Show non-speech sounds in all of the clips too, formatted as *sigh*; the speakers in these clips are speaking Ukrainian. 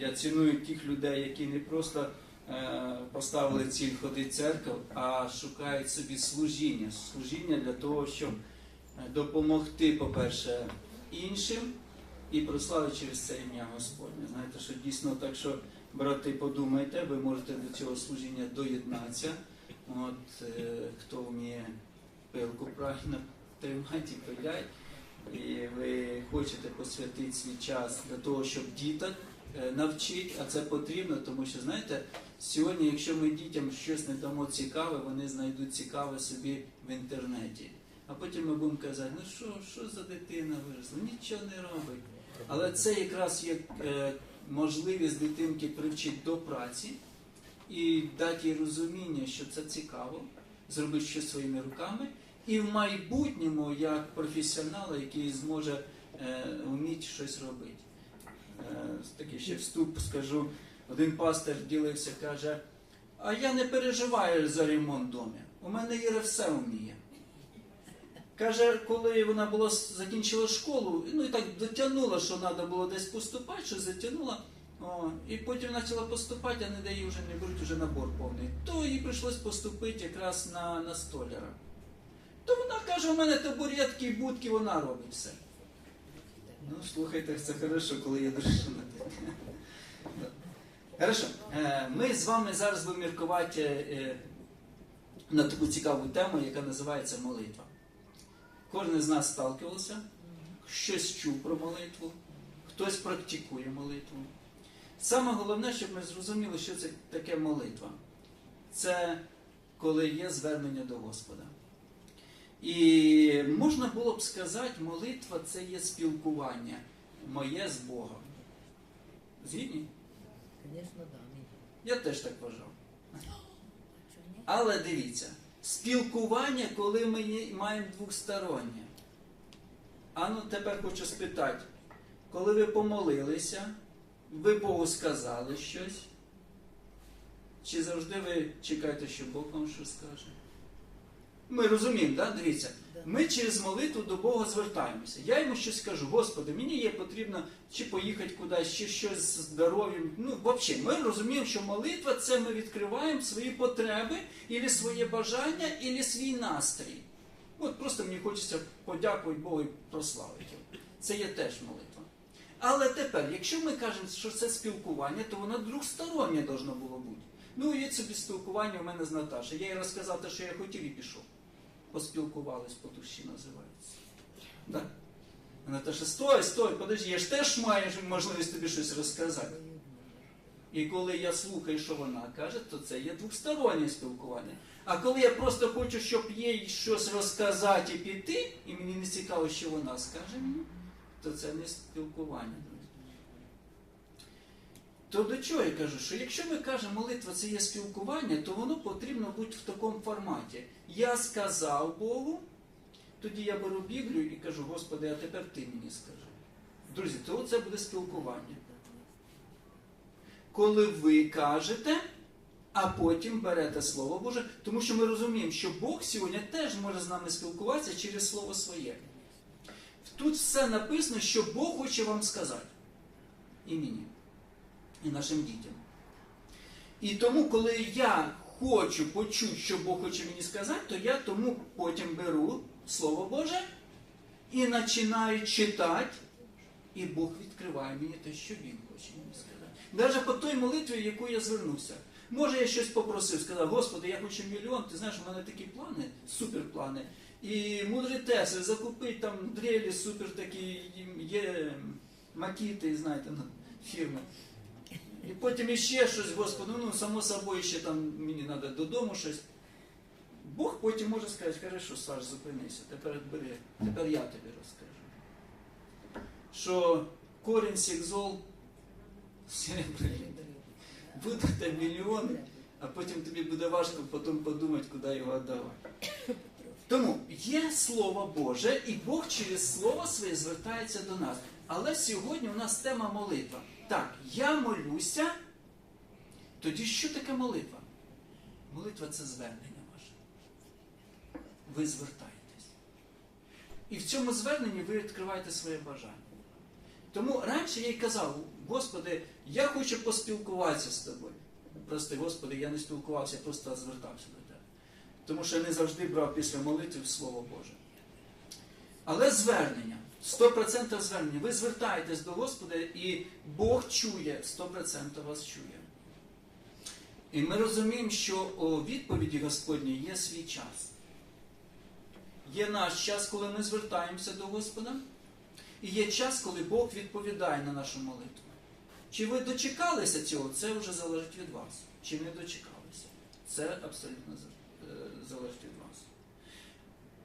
Я ціную тих людей, які не просто е, поставили ціль ходити в церкву, а шукають собі служіння. Служіння для того, щоб е, допомогти, по-перше, іншим і прославити через це ім'я Господнє. Знаєте, що дійсно так, що брати, подумайте, ви можете до цього служіння доєднатися. От е, хто вміє пилку правильно тримати і пиляти, і ви хочете посвятити свій час для того, щоб діток е, навчити, а це потрібно, тому що знаєте, сьогодні, якщо ми дітям щось не дамо цікаве, вони знайдуть цікаве собі в інтернеті. А потім ми будемо казати, ну що, що за дитина виросла, нічого не робить. Але це якраз є е, можливість дитинки привчити до праці і дати їй розуміння, що це цікаво, зробити щось своїми руками, і в майбутньому як професіонала, який зможе е, вміти щось робити. Е, такий ще вступ скажу. Один пастор ділився, каже: а я не переживаю за ремонт дому. У мене Іра все вміє. Каже, коли вона була закінчила школу, ну і так дотягнула, що треба було десь поступати, що затягнула. О, і потім почала поступати, а не де її вже не беруть вже набор повний. То їй прийшлось поступити якраз на, на столяра. То вона каже, у мене табуретки, будки, вона робить все. Ну, слухайте, це хорошо, коли є дружина. Хорошо. Е, Ми з вами зараз будемо міркувати е, на таку цікаву тему, яка називається молитва. Кожен з нас сталкивався, щось чув про молитву, хтось практикує молитву. Саме головне, щоб ми зрозуміли, що це таке молитва. Це коли є звернення до Господа. І можна було б сказати, молитва це є спілкування моє з Богом. Згідні? Звісно, ні. Я теж так вважав. Але дивіться, спілкування, коли ми маємо двостороннє. А ну тепер хочу спитати, коли ви помолилися, ви Богу сказали щось? Чи завжди ви чекаєте, що Бог вам щось скаже? Ми розуміємо, да? дивіться. Ми через молитву до Бога звертаємося. Я йому щось кажу, Господи, мені є потрібно чи поїхати кудись, чи щось з здоров'ям. Ну, взагалі, ми розуміємо, що молитва це ми відкриваємо свої потреби, ілі своє бажання, ілі свій настрій. От просто мені хочеться подякувати Богу і прославити його. Це є теж молитва. Але тепер, якщо ми кажемо, що це спілкування, то воно двостороннє должно було бути. Ну, є собі спілкування у мене з Наташею. Я їй розказав те, що я хотів, і пішов. Поспілкувались по душі називається. Да? Наташа, стой, стой, подожди, я ж теж маю можливість тобі щось розказати. І коли я слухаю, що вона каже, то це є двостороннє спілкування. А коли я просто хочу, щоб їй щось розказати і піти, і мені не цікаво, що вона скаже мені, то це не спілкування. То до чого я кажу, що якщо ми кажемо, молитва це є спілкування, то воно потрібно бути в такому форматі. Я сказав Богу, тоді я беру Біблію і кажу, Господи, а тепер ти мені скажи. Друзі, то це буде спілкування. Коли ви кажете, а потім берете Слово Боже, тому що ми розуміємо, що Бог сьогодні теж може з нами спілкуватися через Слово Своє. Тут все написано, що Бог хоче вам сказати. І мені, і нашим дітям. І тому, коли я хочу почути, що Бог хоче мені сказати, то я тому потім беру Слово Боже і починаю читати, і Бог відкриває мені те, що Він хоче мені сказати. Навіть по той молитві, яку я звернувся. Може, я щось попросив, сказав, Господи, я хочу мільйон, ти знаєш, у мене такі плани, суперплани. І мудрі тесли, закупити там дрелі, супер такі, є макіти, знаєте, фірми. І потім іще щось, Господи, ну само собою ще там мені треба додому щось. Бог потім може сказати, хорошо, Саш, зупинися, тепер бери, тепер я тобі розкажу. Що корінь всіх зол. Будете мільйони, а потім тобі буде важко потім подумати, куди його давати. Тому є Слово Боже, і Бог через Слово своє звертається до нас. Але сьогодні у нас тема молитва. Так, я молюся. Тоді що таке молитва? Молитва це звернення ваше. Ви звертаєтесь. І в цьому зверненні ви відкриваєте своє бажання. Тому раніше я й казав, Господи, я хочу поспілкуватися з тобою. Прости, Господи, я не спілкувався, я просто звертався до тебе. Тому що я не завжди брав після молитви Слово Боже. Але звернення, 100% звернення. Ви звертаєтесь до Господа, і Бог чує, 100% вас чує. І ми розуміємо, що у відповіді Господній є свій час. Є наш час, коли ми звертаємося до Господа, і є час, коли Бог відповідає на нашу молитву. Чи ви дочекалися цього, це вже залежить від вас. Чи не дочекалися. Це абсолютно е, залежить від вас.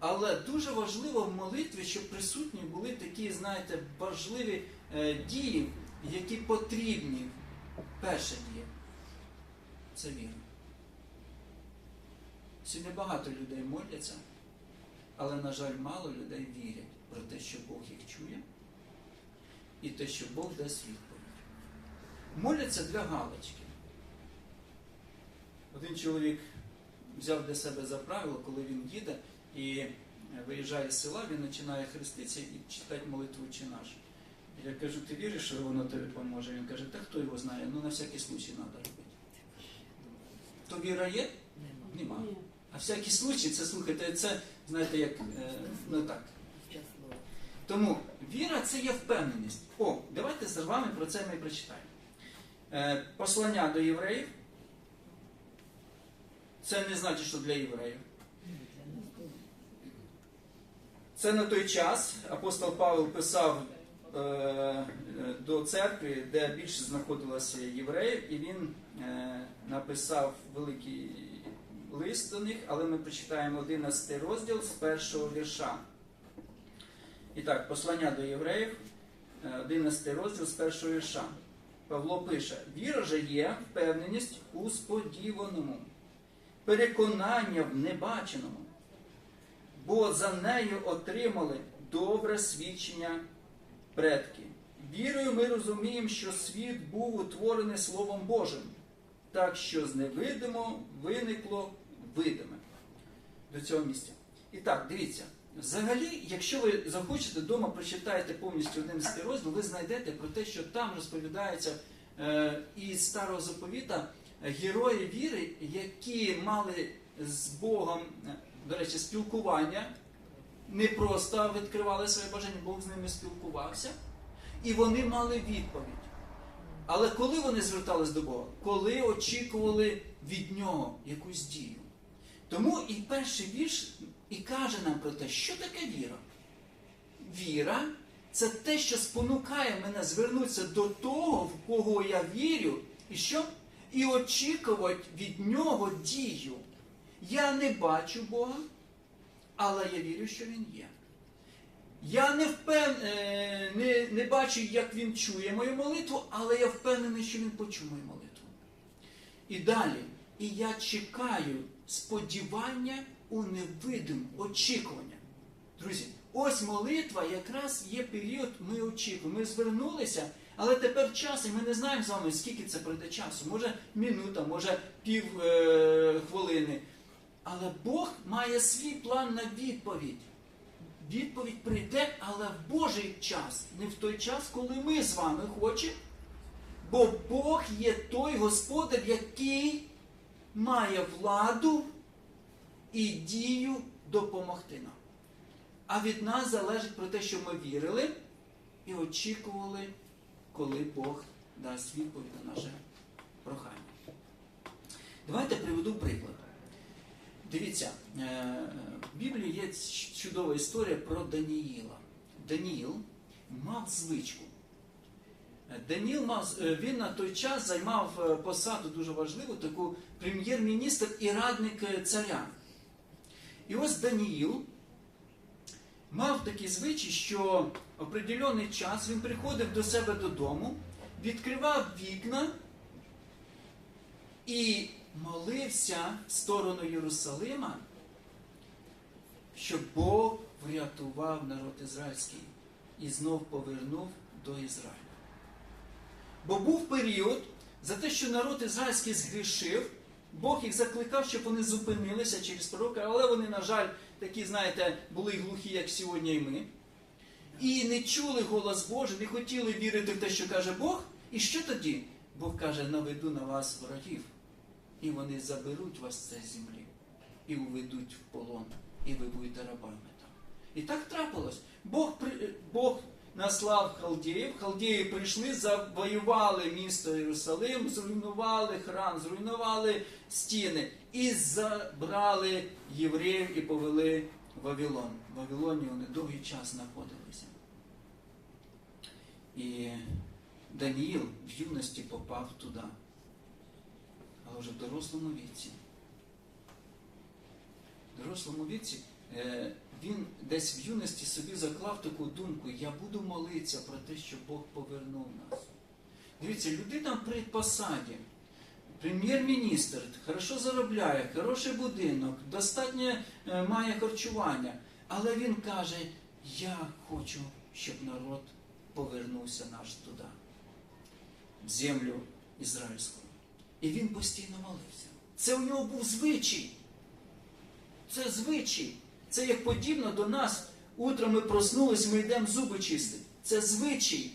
Але дуже важливо в молитві, щоб присутні були такі, знаєте, важливі е, дії, які потрібні. Перша дія це віра. Сьогодні багато людей моляться, але, на жаль, мало людей вірять про те, що Бог їх чує, і те, що Бог дасть відповідь. Моляться для галочки. Один чоловік взяв для себе за правило, коли він їде і е, виїжджає з села, він починає хреститися і читати молитву чи наш. Я кажу, ти віриш, що воно тобі поможе? Він каже, та хто його знає, ну на всякий случай треба робити. То віра є? Нема. Нема. А всякий случай, це слухайте, це, знаєте, як е, ну так. Тому віра це є впевненість. О, давайте з вами про це ми прочитаємо. Е, послання до євреїв. Це не значить, що для євреїв. Ні, для нас тут. Це на той час апостол Павел писав е, е, до церкви, де більше знаходилося євреїв, і він е, написав великий лист до них, але ми прочитаємо 11 розділ з першого вірша. І так, послання до євреїв, е, 11 розділ з першого вірша. Павло пише: Віра же є впевненість у сподіваному, переконання в небаченому бо за нею отримали добре свідчення предки. Вірою ми розуміємо, що світ був утворений Словом Божим, так що з невидимо виникло видиме до цього місця. І так, дивіться. Взагалі, якщо ви захочете вдома прочитаєте повністю 11 розділ, ви знайдете про те, що там розповідається е, із старого заповіта герої віри, які мали з Богом, до речі, спілкування, не просто відкривали своє бажання, Бог з ними спілкувався, і вони мали відповідь. Але коли вони звертались до Бога? Коли очікували від нього якусь дію. Тому і перший вірш і каже нам про те, що таке віра. Віра це те, що спонукає мене звернутися до того, в кого я вірю, і що? І очікувати від нього дію. Я не бачу Бога, але я вірю, що Він є. Я не, впев... е, не, не бачу, як він чує мою молитву, але я впевнений, що він почує мою молитву. І далі. І я чекаю сподівання у невидим очікування. Друзі, ось молитва якраз є період, ми очікуємо. Ми звернулися, але тепер час, і ми не знаємо з вами, скільки це пройде часу. Може минута, може пів е, хвилини. Але Бог має свій план на відповідь. Відповідь прийде, але в Божий час, не в той час, коли ми з вами хочемо. Бо Бог є той Господар, який має владу і дію допомогти нам. А від нас залежить про те, що ми вірили і очікували, коли Бог дасть відповідь на наше прохання. Давайте приведу приклад. Дивіться, е, в Біблії є чудова історія про Даніїла. Даніїл мав звичку. Даніл мав, е, він на той час займав е, посаду дуже важливу, таку прем'єр-міністр і радник царя. І ось Даніїл мав такий звичай, що определений час він приходив до себе додому, відкривав вікна і молився в сторону Єрусалима, щоб Бог врятував народ ізраїльський і знов повернув до Ізраїля. Бо був період за те, що народ ізраїльський згрішив, Бог їх закликав, щоб вони зупинилися через пророка, але вони, на жаль, такі, знаєте, були глухі, як сьогодні і ми. І не чули голос Божий, не хотіли вірити в те, що каже Бог. І що тоді? Бог каже, наведу на вас ворогів, і вони заберуть вас з землі, і уведуть в полон, і ви будете рабами там. І так трапилось. Бог, при- Бог наслав халдіїв, халдії прийшли, завоювали місто Єрусалим, зруйнували храм, зруйнували стіни і забрали євреїв і повели в Вавилон. В Вавилоні вони довгий час знаходилися. І Даніїл в юності попав туди, але вже в дорослому віці. В дорослому віці е, він десь в юності собі заклав таку думку, я буду молитися про те, щоб Бог повернув нас. Дивіться, людина при посаді, прем'єр-міністр, хорошо заробляє, хороший будинок, достатньо е, має харчування, але він каже, я хочу, щоб народ повернувся наш туди, в землю ізраїльську. І він постійно молився. Це у нього був звичай. Це звичай. Це як подібно до нас. Утром ми проснулись, ми йдемо зуби чистити. Це звичай.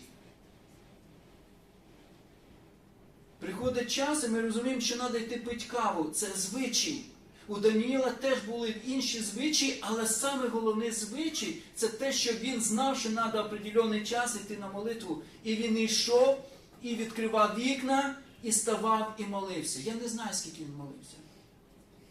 Приходить час, і ми розуміємо, що треба йти пити каву. Це звичай. У Даніїла теж були інші звичаї, але саме головний звичай це те, що він знав, що треба определений час йти на молитву. І він йшов, і відкривав вікна, і ставав, і молився. Я не знаю, скільки він молився.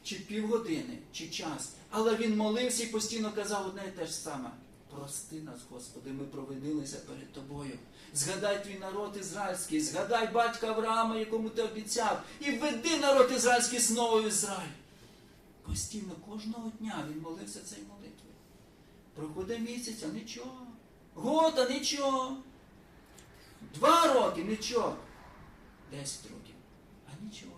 Чи півгодини, чи час. Але він молився і постійно казав одне і те ж саме. Прости нас, Господи, ми провинилися перед Тобою. Згадай твій народ ізраїльський, згадай батька Авраама, якому ти обіцяв, і введи народ ізраїльський знову в Ізраїль. Постійно кожного дня він молився цією молитвою. Проходить місяць, а нічого. Год, а нічого. Два роки, нічого. Десять років, а нічого.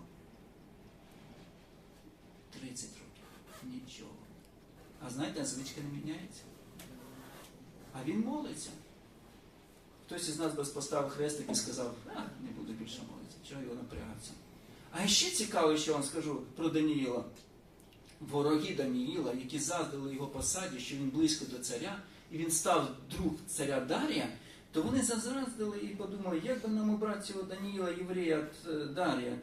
Тридцять років, нічого. А знаєте, звичка не міняється. А він молиться. Хтось із нас би поставив хрестик і сказав, а, не буду більше молитися, чого його напрягатися. А ще цікаво, що вам скажу про Даніїла. Вороги Даніїла, які заздали його посаді, що він близько до царя, і він став друг царя Дарія, то вони зазраздили і подумали, як би нам обрати цього Даніїла, єврея від е, Дарія.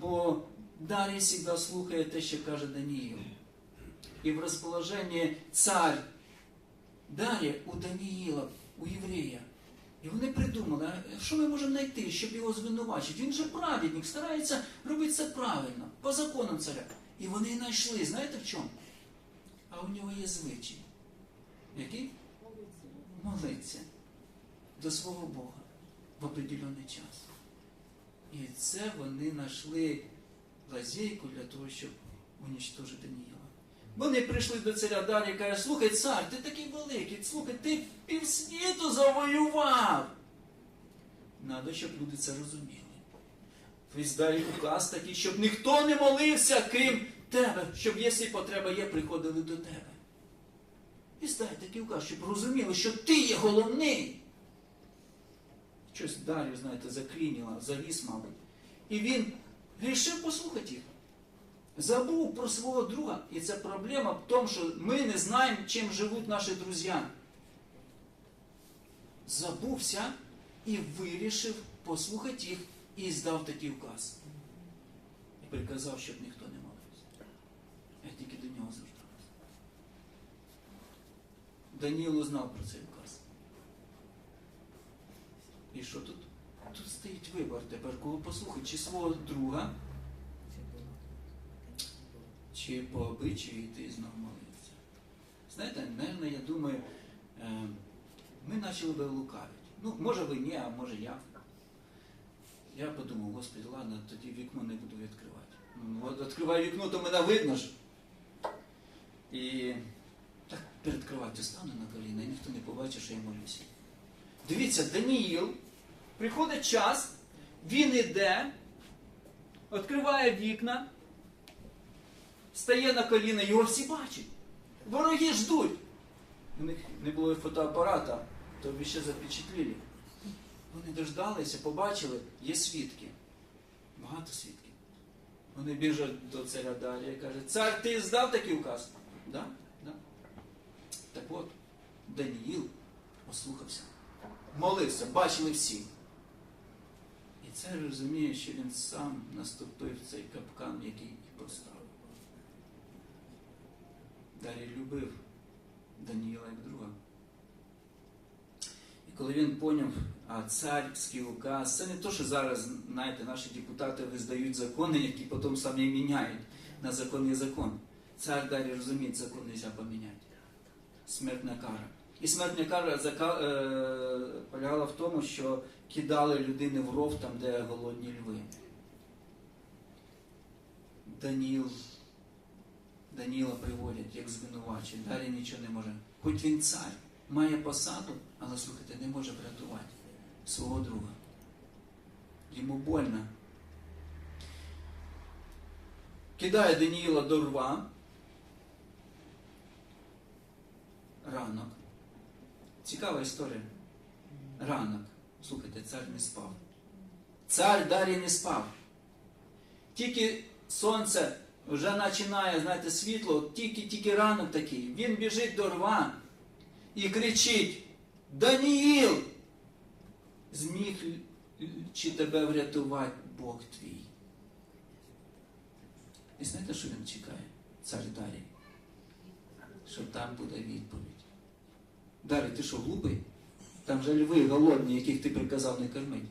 Бо Дарій завжди слухає те, що каже Даніїл. І в розположенні цар Дарія у Даніїла, у єврея. І вони придумали, що ми можемо знайти, щоб його звинувачити? Він же праведник, старається робити це правильно, по законам царя. І вони і знайшли, знаєте в чому? А у нього є звичай. Який? Молиться до свого Бога в определений час. І це вони знайшли лазейку для того, щоб унічтожити Даніїла. Вони прийшли до царя Дарія і кажуть, слухай, цар, ти такий великий, слухай, ти півсвіту завоював. Надо, щоб люди це розуміли. Віздай указ такий, щоб ніхто не молився, крім тебе, щоб, якщо потреба є, приходили до тебе. І здай такий указ, щоб розуміли, що ти є головний. Щось Дар'ю, знаєте, заклініло, завіс, мабуть. І він вирішив послухати їх. Забув про свого друга. І це проблема в тому, що ми не знаємо, чим живуть наші друзі. Забувся і вирішив послухати їх і здав такий указ. І приказав, щоб ніхто не молився. Я тільки до нього звертався. Даніл узнав про цей указ. І що тут? Тут стоїть вибор тепер, кого послухати, чи свого друга, чи по обичаю йти знову молитися. Знаєте, наверное, я думаю, е, ми почали би лукавити. Ну, може ви ні, а може я. Я подумав, господи, ладно, тоді вікно не буду відкривати. Ну, от відкриваю вікно, то мене видно ж. І так перед кроваттю стану на коліна, і ніхто не побачить, що я молюся. Дивіться, Даніїл, приходить час, він іде, відкриває вікна, стає на коліна, його всі бачать. Вороги ждуть. У них не було фотоапарата, то б ще запечатліли. Вони дождалися, побачили, є свідки. Багато свідків. Вони біжать до царя Дарія і кажуть, цар, ти здав такий указ? Да? Да. Так от, Даніїл послухався. Молився, бачили всі. Цар розуміє, що він сам наступив цей капкан, який і поставив. Далі любив Даніїла як друга. І коли він поняв, а царський указ, це не то, що зараз, знаєте, наші депутати виздають закони, які потім самі міняють на закон є закон. Цар далі розуміє, закон не можна поміняти. Смертна кара. І смертна кара е, полягала в тому, що кидали людини в ров там, де голодні льви. Даніл, Даніла приводять як звинувачень, далі нічого не може. Хоч він цар, має посаду, але слухайте, не може врятувати свого друга. Йому больно. Кидає Даніїла до рва. Ранок. Цікава історія. Ранок. Слухайте, цар не спав. Цар далі не спав. Тільки сонце вже починає, знаєте, світло, тільки-тільки ранок такий. Він біжить до рва і кричить: Даніїл! Зміг чи тебе врятувати Бог твій? І знаєте, що він чекає? Цар Дарій? Що там буде відповідь. Дарій, ти що, глупий? Там же льви голодні, яких ти приказав не кормити.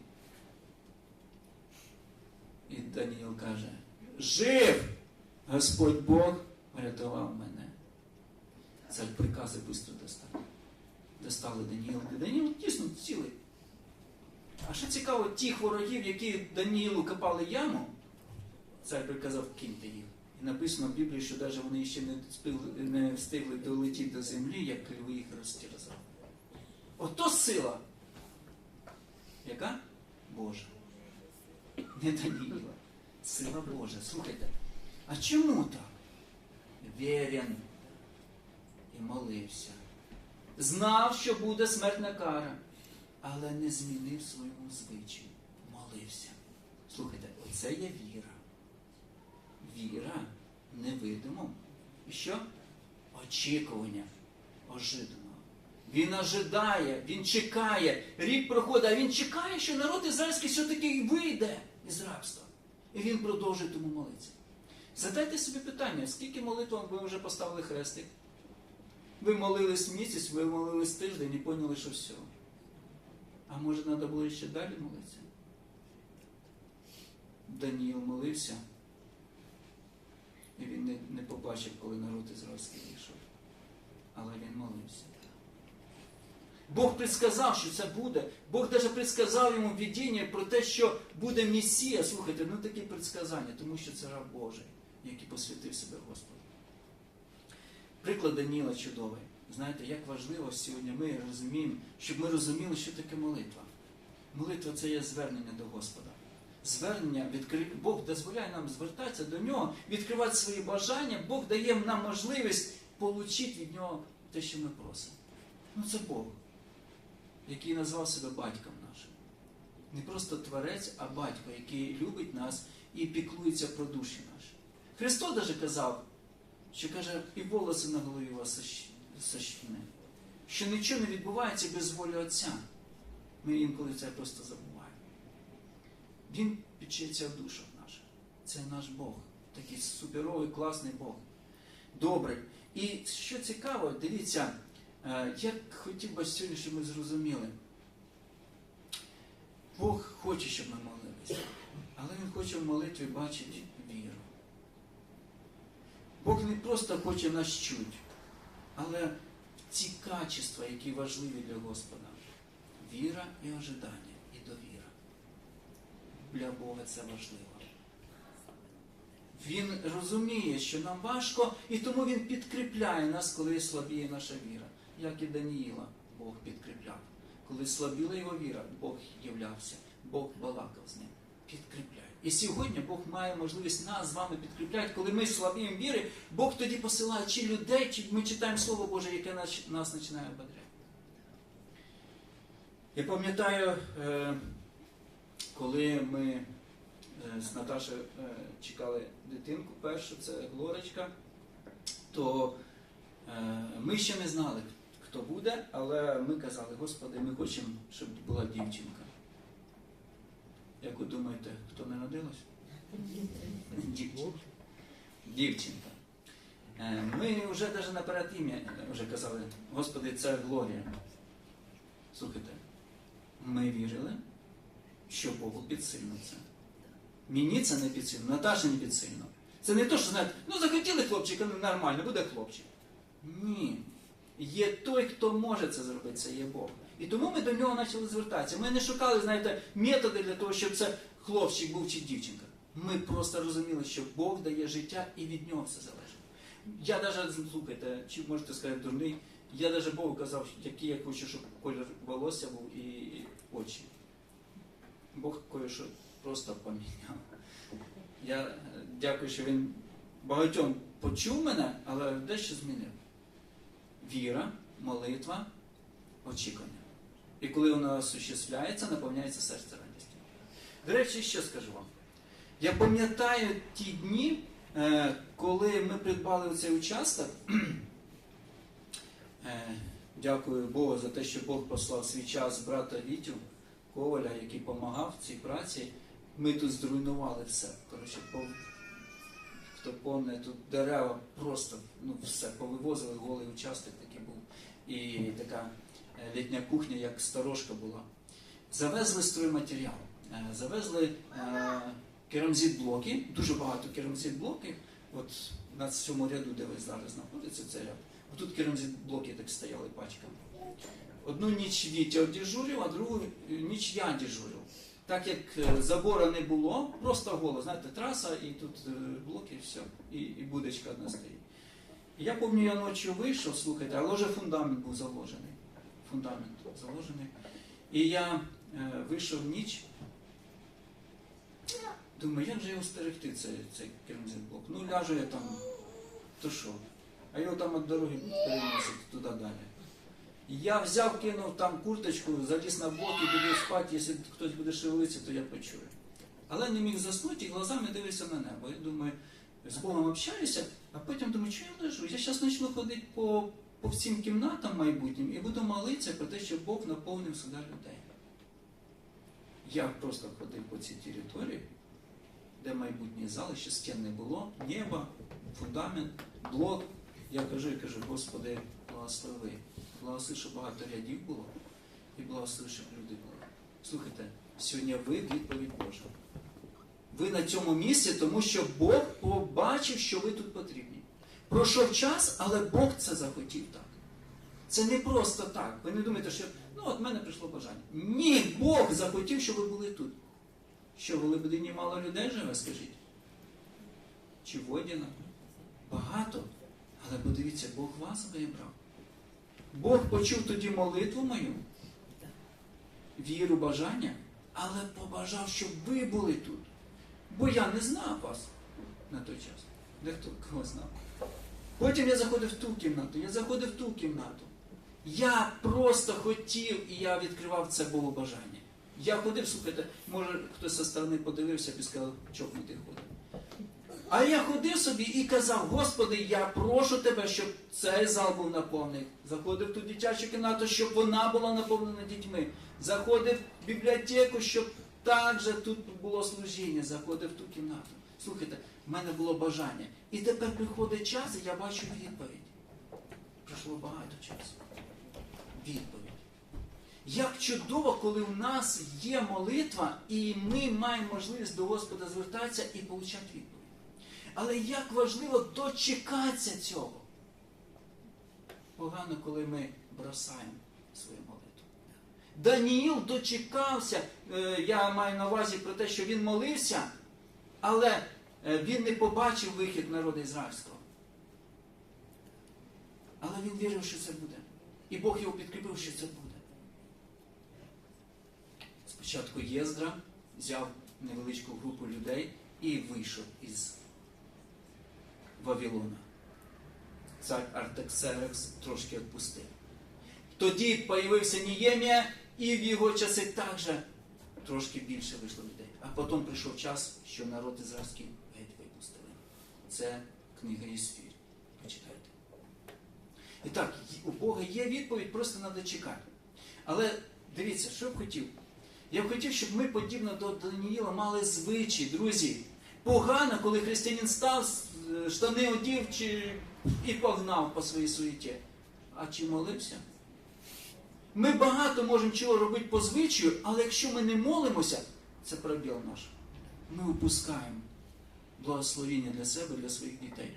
І Даніїл каже: Жив! Господь Бог врятував мене. Цар прикази швидко достав. Достали Даніїла. Даніїл дійсно цілий. А що цікаво, тих ворогів, які Даніїлу копали яму, цар приказав киньте їх. Написано в Біблії, що навіть вони ще не, спили- не встигли долетіти до землі, як льви їх розтерзав. Ото сила. Яка? Божа. Не Даніїла. Сила Божа. Слухайте. А чому так? Вірен і молився. Знав, що буде смертна кара, але не змінив своєму звичаю. Молився. Слухайте, оце є віра. Віра невидимо. І що? Очікування ожиданого. Він ожидає, він чекає. Рік проходить, а він чекає, що народ ізраїльський все-таки вийде із рабства. І він продовжує тому молитися. Задайте собі питання, скільки молитв ви вже поставили хрестик? Ви молились місяць, ви молились тиждень і поняли, що все. А може треба було ще далі молитися? Даніїл молився, і він не, не побачив, коли народ ізраїльський вийшов. Але він молився. Бог предсказав, що це буде. Бог навіть предсказав йому видіння про те, що буде Месія. Слухайте, ну такі предсказання, тому що це раб Божий, який посвятив себе Господу. Приклад Даніла чудовий. Знаєте, як важливо сьогодні ми розуміємо, щоб ми розуміли, що таке молитва. Молитва це є звернення до Господа. Звернення. Бог дозволяє нам звертатися до нього, відкривати свої бажання, Бог дає нам можливість отримати від нього те, що ми просимо. Ну це Бог, який назвав себе батьком нашим. Не просто творець, а батько, який любить нас і піклується про душі наші. Христос даже казав, що каже, і волоси на голові вас сощіне, що нічого не відбувається без волі Отця. Ми інколи це просто забуваємо. Він печеться в душах наших. Це наш Бог. Такий суперовий, класний Бог. Добрий. І що цікаво, дивіться, е, я хотів би сьогодні, щоб ми зрозуміли. Бог хоче, щоб ми молилися, але Він хоче в молитві бачити віру. Бог не просто хоче нас чути, але ці качества, які важливі для Господа. Віра і ожидання. Для Бога це важливо. Він розуміє, що нам важко, і тому він підкріпляє нас, коли слабіє наша віра. Як і Даніїла Бог підкріпляв. Коли слабіла його віра, Бог являвся, Бог балакав з ним. Підкріпляє. І сьогодні Бог має можливість нас з вами підкріпляти. Коли ми слабіємо віри, Бог тоді посилає чи людей, чи ми читаємо Слово Боже, яке нас, нас починає ободряти. Я пам'ятаю, е, коли ми е, з Наташею е, чекали дитинку першу, це Глорочка, то е, ми ще не знали, хто буде, але ми казали, Господи, ми хочемо, щоб була дівчинка. Як ви думаєте, хто народилась? Дівчинка. Дівчинка. Ми вже навіть наперед ім'я вже казали, Господи, це Глорія. Слухайте, ми вірили, що Богу підсильно це. Мені це не підсильно, Наташі не підсильно. Це не то, що знаєте, ну захотіли хлопчика, ну нормально, буде хлопчик. Ні. Є той, хто може це зробити, це є Бог. І тому ми до нього почали звертатися. Ми не шукали, знаєте, методи для того, щоб це хлопчик був чи дівчинка. Ми просто розуміли, що Бог дає життя і від нього все залежить. Я навіть, слухайте, чи можете сказати дурний, я навіть Богу казав, який я хочу, щоб колір волосся був і очі. Бог кое-що просто поміняв. Я е, дякую, що він багатьом почув мене, але дещо змінив. Віра, молитва, очікування. І коли вона осуществляється, наповняється серце радістю. До речі, що скажу вам? Я пам'ятаю ті дні, е, коли ми придбали цей участок. *clears throat* Е, Дякую Богу за те, що Бог послав свій час брата Вітю Коваля, який допомагав в цій праці. Ми тут зруйнували все. Коротше, пов... хто помне, тут дерева просто ну, все повивозили, голий участок такий був. І така е, літня кухня, як сторожка була. Завезли стройматеріал, е, завезли е, керамзит-блоки, дуже багато керамзит-блоків. От на цьому ряду, де ви зараз знаходиться, це ряд. Отут керамзит-блоки так стояли пачками. Одну ніч Вітя дежурив, а другу ніч я дежурив. Так як е, забора не було, просто голо, знаєте, траса, і тут е, блоки, все, і, і будочка одна стоїть. Я пам'ятаю, я ночі вийшов, слухайте, але вже фундамент був заложений. Фундамент заложений. І я е, вийшов ніч. Думаю, як же його стерегти, цей, цей керамзит-блок? Ну, ляжу я там, то що? А його там від дороги переносить туди далі. Я взяв, кинув там курточку, заліз на блок і буду спати, якщо хтось буде шевелитися, то я почую. Але не міг заснути і глазами дивився на небо. Я думаю, з Богом общаюся, а потім думаю, що я лежу? Я зараз почну ходити по, по всім кімнатам майбутнім і буду молитися про те, щоб Бог наповнив сюди людей. Я просто ходив по цій території, де майбутнє зали, ще стін не було, небо, фундамент, блок. Я кажу і кажу, Господи, благослови. Благослови, щоб багато рядів було, і благослови, щоб люди були. Слухайте, сьогодні ви відповідь Божа. Ви на цьому місці, тому що Бог побачив, що ви тут потрібні. Пройшов час, але Бог це захотів так. Це не просто так. Ви не думаєте, що ну от мене прийшло бажання. Ні, Бог захотів, щоб ви були тут. Що в Лебедині мало людей живе, скажіть? Чи Водіна? Багато. Але подивіться, Бог вас вибрав. Бог почув тоді молитву мою, віру, бажання, але побажав, щоб ви були тут. Бо я не знав вас на той час. Дехто кого знав. Потім я заходив в ту кімнату, я заходив в ту кімнату. Я просто хотів і я відкривав це Богу бажання. Я ходив, слухайте, може хтось зі сторони подивився і сказав, чокнутий ходить. А я ходив собі і казав, Господи, я прошу тебе, щоб цей зал був наповнений. Заходив в ту дитячу кімнату, щоб вона була наповнена дітьми. Заходив в бібліотеку, щоб також тут було служіння. Заходив в ту кімнату. Слухайте, в мене було бажання. І тепер приходить час, і я бачу відповідь. Пройшло багато часу. Відповідь. Як чудово, коли в нас є молитва, і ми маємо можливість до Господа звертатися і отримати відповідь. Але як важливо дочекатися цього. Погано, коли ми бросаємо свою молитву. Даніїл дочекався, е, я маю на увазі про те, що він молився, але е, він не побачив вихід народу ізраїльського. Але він вірив, що це буде. І Бог його підкріпив, що це буде. Спочатку Єздра взяв невеличку групу людей і вийшов із Вавилона. Цар Артаксерекс трошки відпустив. Тоді появився Ніємія, і в його часи також трошки більше вийшло людей. А потім прийшов час, що народ ізраїльський геть випустили. Це книга Єсфір. Почитайте. І так, у Бога є відповідь, просто треба чекати. Але дивіться, що я б хотів. Я б хотів, щоб ми, подібно до Даніїла, мали звичай, друзі. Погано, коли християнин став, е, штани одів чи... і погнав по своїй суєті. А чи молився? Ми багато можемо чого робити по звичаю, але якщо ми не молимося, це пробіл наш. Ми упускаємо благословіння для себе, для своїх дітей.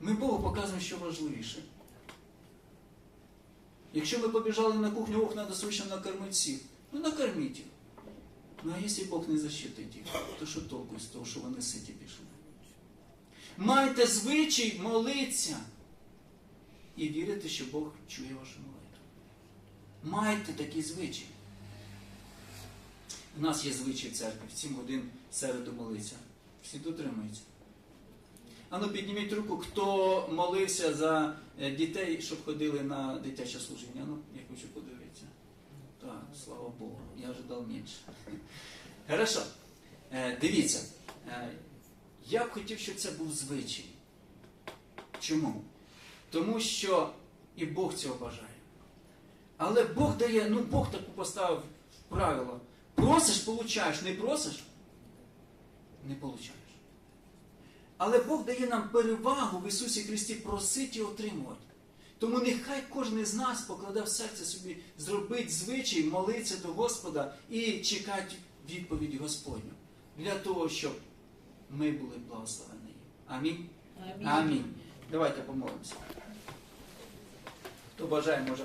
Ми Богу показуємо, що важливіше. Якщо ми побіжали на кухню, ох, треба срочно накормити всіх, ну накорміть їх. Ну а якщо Бог не защитить їх, то що толку з того, що вони ситі пішли? Майте звичай молитися і вірити, що Бог чує вашу молитву. Майте такий звичай. У нас є звичай в церкві, в 7 годин середу молиться. Всі дотримуються. Ану, підніміть руку, хто молився за е, дітей, щоб ходили на дитяче служіння. Ану, я хочу подивитися. Так, слава Богу, я ожидав менше. *laughs* Хорошо. Е, Дивіться, е, я б хотів, щоб це був звичай. Чому? Тому що і Бог цього бажає. Але Бог дає, ну Бог таку поставив правило. Просиш, получаєш, не просиш, не получаєш. Але Бог дає нам перевагу в Ісусі Христі просити і отримувати. Тому нехай кожен з нас покладав в серце собі, зробить звичай, молитися до Господа і чекати відповіді Господню. Для того, щоб ми були благословені. Амінь. Амінь. Давайте помолимося. Хто бажає, може.